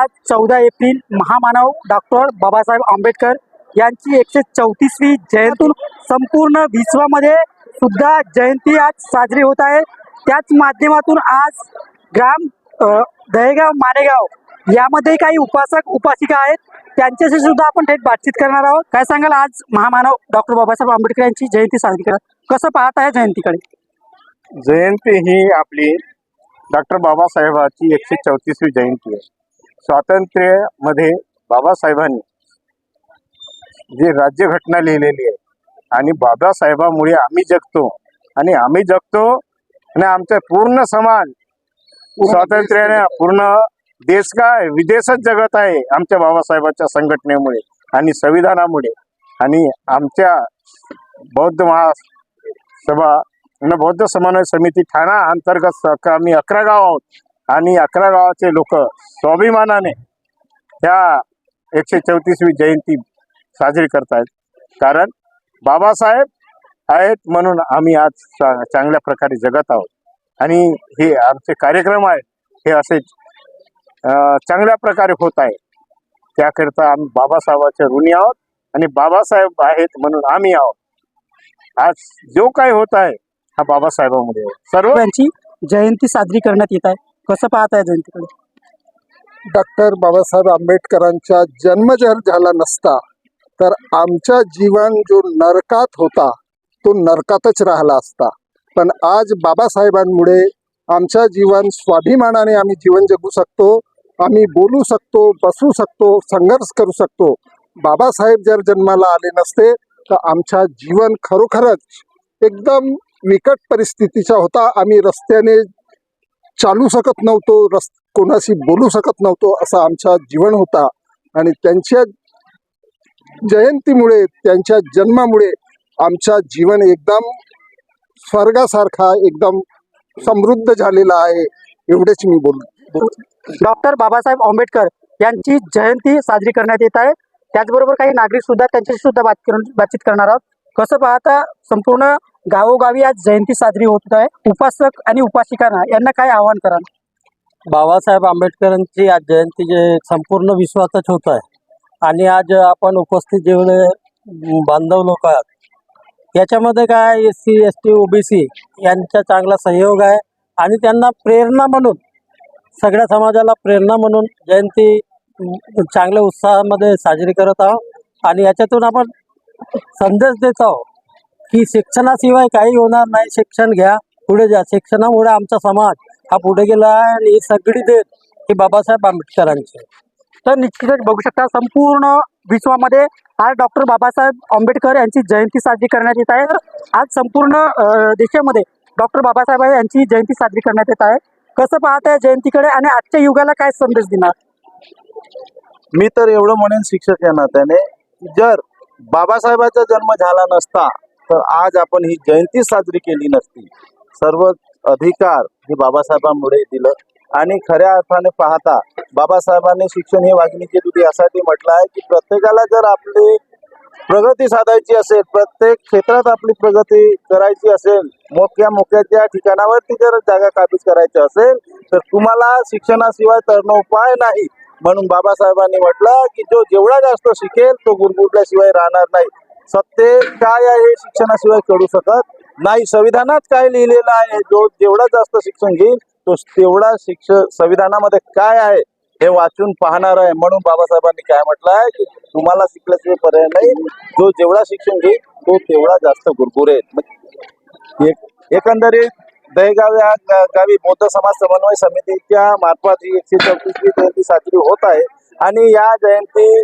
आज चौदा एप्रिल महामानव डॉक्टर बाबासाहेब आंबेडकर यांची एकशे चौतीसवी जयंतून संपूर्ण विश्वामध्ये सुद्धा जयंती आज साजरी होत आहे. त्याच माध्यमातून आज ग्राम दहेगाव मानेगाव यामध्ये काही उपासक उपासिका आहेत. त्यांच्याशी सुद्धा आपण थेट बातचीत करणार आहोत. काय सांगाल आज महामानव डॉक्टर बाबासाहेब आंबेडकर यांची जयंती साजरी करत कसं पाहत आहे जयंतीकडे? जयंती ही आपली डॉक्टर बाबासाहेबाची एकशे चौतीसवी जयंती आहे. स्वातंत्र्यामध्ये बाबासाहेबांनी जी राज्यघटना लिहिलेली आहे आणि बाबासाहेबामुळे आम्ही जगतो आणि आम्ही जगतो आणि आमचा पूर्ण समाज स्वातंत्र्याने पूर्ण देश काय विदेशच जगत आहे आमच्या बाबासाहेबांच्या संघटनेमुळे आणि संविधानामुळे. आणि आमच्या बौद्ध महासभा बौद्ध समन्वय समिती ठाणा अंतर्गत आम्ही अकरा गाव आहोत. आणि अकरा गावाचे लोक स्वाभिमानाने ह्या एकशे चौतीसवी जयंती साजरी करतायत. कारण बाबासाहेब आहेत म्हणून आम्ही आज चांगल्या प्रकारे जगत आहोत. आणि हे आमचे कार्यक्रम आहेत हे असे चांगल्या प्रकारे होत आहे त्याकरिता आम्ही बाबासाहेबाच्या ऋणी आहोत आणि बाबासाहेब आहेत म्हणून आम्ही आहोत. आज जो काही होत आहे हा बाबासाहेबामध्ये सर्व यांची जयंती साजरी करण्यात येत आहे. कसं पाहत आहे जयंतीकडे डॉक्टर बाबासाहेब आंबेडकरांचा जन्म जर झाला नसता तर आमचा जीवन जो नरकात होता तो नरकातच राहिला असता. पण आज बाबासाहेबांमुळे आमच्या जीवन स्वाभिमानाने आम्ही जीवन जगू शकतो आम्ही बोलू शकतो बसू शकतो संघर्ष करू शकतो. बाबासाहेब जर जन्माला आले नसते तर आमच्या जीवन खरोखरच एकदम विकट परिस्थितीचा होता. आम्ही रस्त्याने चालू शकत नव्हतो रस् कोणाशी बोलू शकत नव्हतो असा आमचा जीवन होता. आणि त्यांच्या जयंतीमुळे त्यांच्या जन्मामुळे आमचा जीवन एकदम स्वर्गासारखा एकदम समृद्ध झालेला आहे एवढेच मी बोल डॉक्टर बाबासाहेब आंबेडकर यांची जयंती साजरी करण्यात येत आहे. त्याचबरोबर काही नागरिक सुद्धा त्यांच्याशी सुद्धा बात बातचीत करणार आहोत. कसं पाहता संपूर्ण गावोगावी आज जयंती साजरी होत आहे. उपासक आणि उपासिकांना यांना काय आव्हान करा बाबासाहेब आंबेडकरांची आज जयंती जे संपूर्ण विश्वातच होत आहे. आणि आज आपण उपस्थित जेवढे बांधव लोक आहात याच्यामध्ये काय S C S T OBC यांचा चांगला सहयोग आहे. आणि त्यांना प्रेरणा म्हणून सगळ्या समाजाला प्रेरणा म्हणून जयंती चांगल्या उत्साहामध्ये साजरी करत आहोत. आणि याच्यातून आपण संदेश देत की शिक्षणाशिवाय काही होणार नाही. शिक्षण घ्या पुढे जा. शिक्षणामुळे आमचा समाज हा पुढे गेला आहे आणि ही सगळी देत ही बाबासाहेब आंबेडकरांची तर निश्चितच बघू शकता संपूर्ण विश्वामध्ये आज डॉक्टर बाबासाहेब आंबेडकर यांची जयंती साजरी करण्यात येत आहे. आज संपूर्ण देशामध्ये डॉक्टर बाबासाहेब यांची जयंती साजरी करण्यात येत आहे. कसं पाहत आहे जयंतीकडे आणि आजच्या युगाला काय संदेश देणार? मी तर एवढं म्हणेन शिक्षक या नात्याने जर बाबासाहेबांचा जन्म झाला नसता तर आज आपण ही जयंती साजरी केली नसती. सर्व अधिकार हे बाबासाहेबांमुळे दिलं. आणि खऱ्या अर्थाने पाहता बाबासाहेबांनी शिक्षण हे वाघिणीचे दूध यासाठी म्हटलं आहे की प्रत्येकाला जर आपली प्रगती साधायची असेल प्रत्येक क्षेत्रात आपली प्रगती करायची असेल मोक्या मोक्याच्या ठिकाणावरती जर जागा काबीज करायची असेल तर तुम्हाला शिक्षणाशिवाय तरण उपाय नाही. म्हणून बाबासाहेबांनी म्हटलं की जो जेवढा जास्त शिकेल तो गुरगुरल्याशिवाय राहणार नाही. सत्य काय आहे हे शिक्षणाशिवाय कळू शकत नाही. संविधानात काय लिहिलेलं आहे? जो जेवढा जास्त शिक्षण घेईल तो तेवढा शिक्षण संविधानामध्ये काय आहे हे वाचून पाहणार आहे. म्हणून बाबासाहेबांनी काय म्हटलं आहे की तुम्हाला शिकल्याशिवाय पर्याय नाही. जो जेवढा शिक्षण घेईल तो तेवढा जास्त गुरगुरेल. एक एकंदरीत दहेगाव या गावी बौद्ध समाज समन्वय समितीच्या मार्फत ही एकशे चौतीसवी जयंती साजरी होत आहे. आणि या जयंती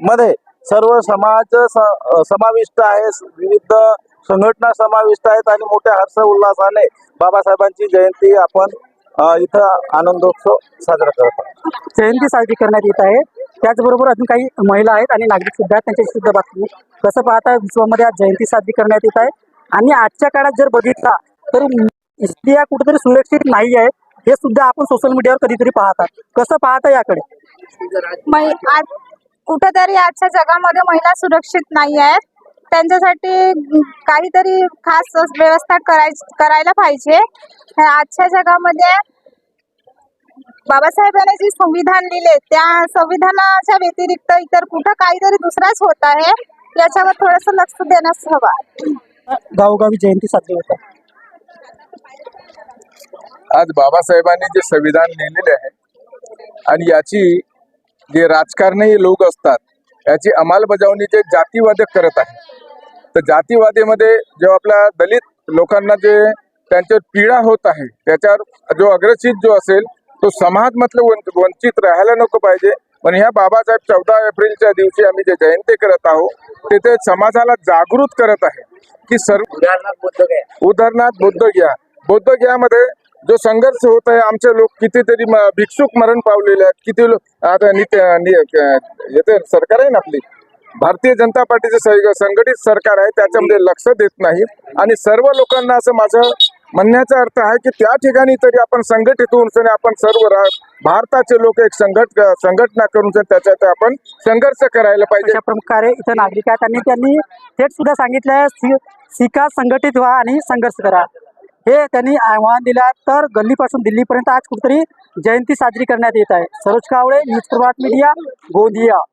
मध्ये सर्व समाज स- समाविष्ट आहे. विविध संघटना समाविष्ट आहेत आणि मोठ्या हर्ष उल्हासाने बाबासाहेबांची जयंती आपण इथं आनंदोत्सव साजरा करत आहोत. जयंती साजरी करण्यात येत आहे. त्याचबरोबर अजून काही महिला आहेत आणि नागरिक सुद्धा त्यांच्या त्यांच्याशी सुद्धा बातमी कसं पाहता विश्वामध्ये आज जयंती साजरी करण्यात येत आहे. आणि आजच्या काळात जर बघितला तर स्त्रिया कुठेतरी सुरक्षित नाही आहे. हे सुद्धा आपण सोशल मीडियावर कधीतरी पाहतात कसं पाहता याकडे? मै आज कुठेतरी आजच्या जगामध्ये महिला सुरक्षित नाही आहेत. त्यांच्यासाठी काहीतरी खास व्यवस्था कराय करायला पाहिजे. आजच्या जगामध्ये बाबासाहेबांनी जे संविधान लिहिले त्या संविधानाच्या व्यतिरिक्त इतर कुठं काहीतरी दुसराच होत आहे याच्यावर थोडस लक्ष देण्यास हवं. गावोगावी जयंती साजरी होत आहे. आज बाबासाहेबांनी जे संविधान लिहिलेले आहे आणि याची जे राजकारणी लोक असतात याची अंमलबजावणी जे जातीवाद करत आहे तर जातीवादीमध्ये जेव्हा आपल्या दलित लोकांना जे त्यांच्यावर पीडा होत आहे त्याच्यावर जो अग्रसित जो असेल तो समाज मतलब वं- वंचित राहायला नको पाहिजे. पण ह्या बाबासाहेब चौदा एप्रिलच्या दिवशी आम्ही जे जयंती करत आहोत तिथे समाजाला जागृत करत आहे की सर्व उदाहरणार्थ बोधगया बोधगयामध्ये जो संघर्ष होत आहे आमचे लोक कितीतरी म- भिक्षुक मरण पावलेले आहेत. किती लोक आता नि- येते सरकार आहे ना आपली? भारतीय जनता पार्टीचे संघटित सरकार आहे त्याच्यामध्ये लक्ष देत नाही. आणि सर्व लोकांना असं माझं म्हणण्याचा अर्थ आहे की त्या ठिकाणी तरी आपण संघटित होऊन आपण सर्व रा- भारताचे लोक एक संघट संघटना करून त्याच्यात आपण संघर्ष करायला पाहिजे. अशा प्रकारे इथं नागरिक आहेत आणि त्यांनी थेट सुद्धा सांगितलं आहे सी शिका संघटित व्हा आणि संघर्ष करा. हे त्यांनी आव्हान दिलं तर गल्लीपासून दिल्लीपर्यंत आज कुठेतरी जयंती साजरी करण्यात येत आहे. Saroj Kawale news Prabhat media Gondia.